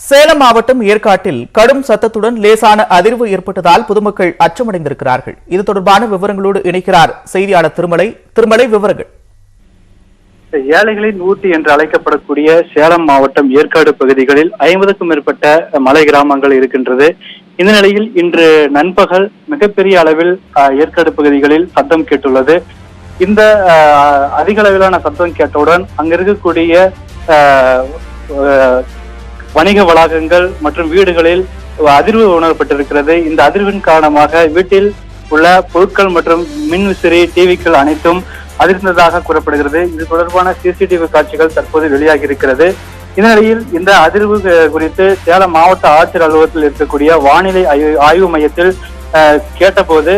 சேலம் மாவட்டம் ஏற்காட்டில் கடும் சத்தத்துடன் லேசான அதிர்வு ஏற்பட்டதால் பொதுமக்கள் அச்சமடைந்திருக்கிறார்கள். இது தொடர்பான விவரங்களோடு இணைக்கிறார் செய்தியாளர் திருமலை. திருமலை விவரங்கள். ஏழைகளின் ஊட்டி என்று அழைக்கப்படக்கூடிய சேலம் மாவட்டம் ஏற்காடு பகுதிகளில் ஐம்பதுக்கும் மேற்பட்ட மலை கிராமங்கள் இருக்கின்றது. இந்த நிலையில் இன்று நண்பகல் மிகப்பெரிய அளவில் அஹ், ஏற்காடு பகுதிகளில் சத்தம் கேட்டுள்ளது. இந்த அதிக அளவிலான சத்தம் கேட்டவுடன் அங்க இருக்கக்கூடிய வணிக வளாகங்கள் மற்றும் வீடுகளில் அதிர்வு உணரப்பட்டிருக்கிறது. இந்த அதிர்வின் காரணமாக வீட்டில் உள்ள பொருட்கள் மற்றும் மின் விசிறி டிவிக்கள் அனைத்தும் அதிர்ந்ததாக கூறப்படுகிறது. இது தொடர்பான சிசிடிவி காட்சிகள் தற்போது வெளியாகி இருக்கிறது இந்நிலையில் இந்த அதிர்வு குறித்து சேலம் மாவட்ட ஆட்சியர் அலுவலகத்தில் இருக்கக்கூடிய வானிலை ஆய்வு ஆய்வு மையத்தில் கேட்டபோது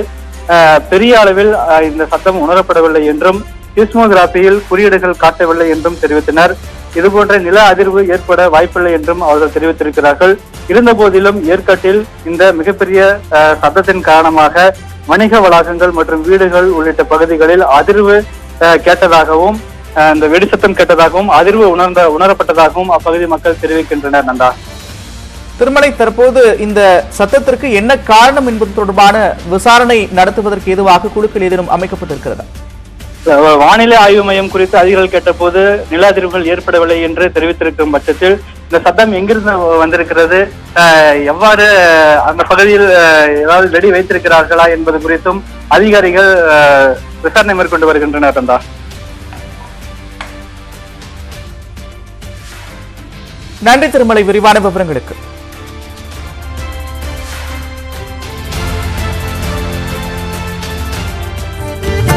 பெரிய அளவில் இந்த சத்தம் உணரப்படவில்லை என்றும் சிஸ்மோகிராபியில் குறியீடுகள் காட்டவில்லை என்றும் தெரிவித்தனர். இதுபோன்ற நில அதிர்வு ஏற்பட வாய்ப்பில்லை என்றும் அவர்கள் தெரிவித்திருக்கிறார்கள். இருந்த போதிலும் ஏற்காட்டில் இந்த மிகப்பெரிய சத்தத்தின் காரணமாக வணிக வளாகங்கள் மற்றும் வீடுகள் உள்ளிட்ட பகுதிகளில் அதிர்வு கேட்டதாகவும் இந்த வெடிசத்தம் கேட்டதாகவும் அதிர்வு உணர்ந்த உணரப்பட்டதாகவும் அப்பகுதி மக்கள் தெரிவிக்கின்றனர் நந்தா. திருமலை தற்போது இந்த சத்தத்திற்கு என்ன காரணம் என்பது தொடர்பான விசாரணை நடத்துவதற்கு ஏதுவாக குழுக்கள் ஏதேனும் அமைக்கப்பட்டிருக்கிறதா? வானிலை ஆய்வு மையம் குறித்து அதிகாரிகள் கேட்டபோது நில அதிர்வுகள் ஏற்படவில்லை என்று தெரிவித்திருக்கும் பட்சத்தில் இந்த சத்தம் எங்கிருந்து வந்திருக்கிறது? அஹ், எவ்வாறு அந்த பகுதியில் ஏதாவது வெடி வைத்திருக்கிறார்களா என்பது குறித்தும் அதிகாரிகள் அஹ், விசாரணை மேற்கொண்டு வருகின்றனர் தந்தா நன்றி திருமலை விரிவான விவரங்களுக்கு.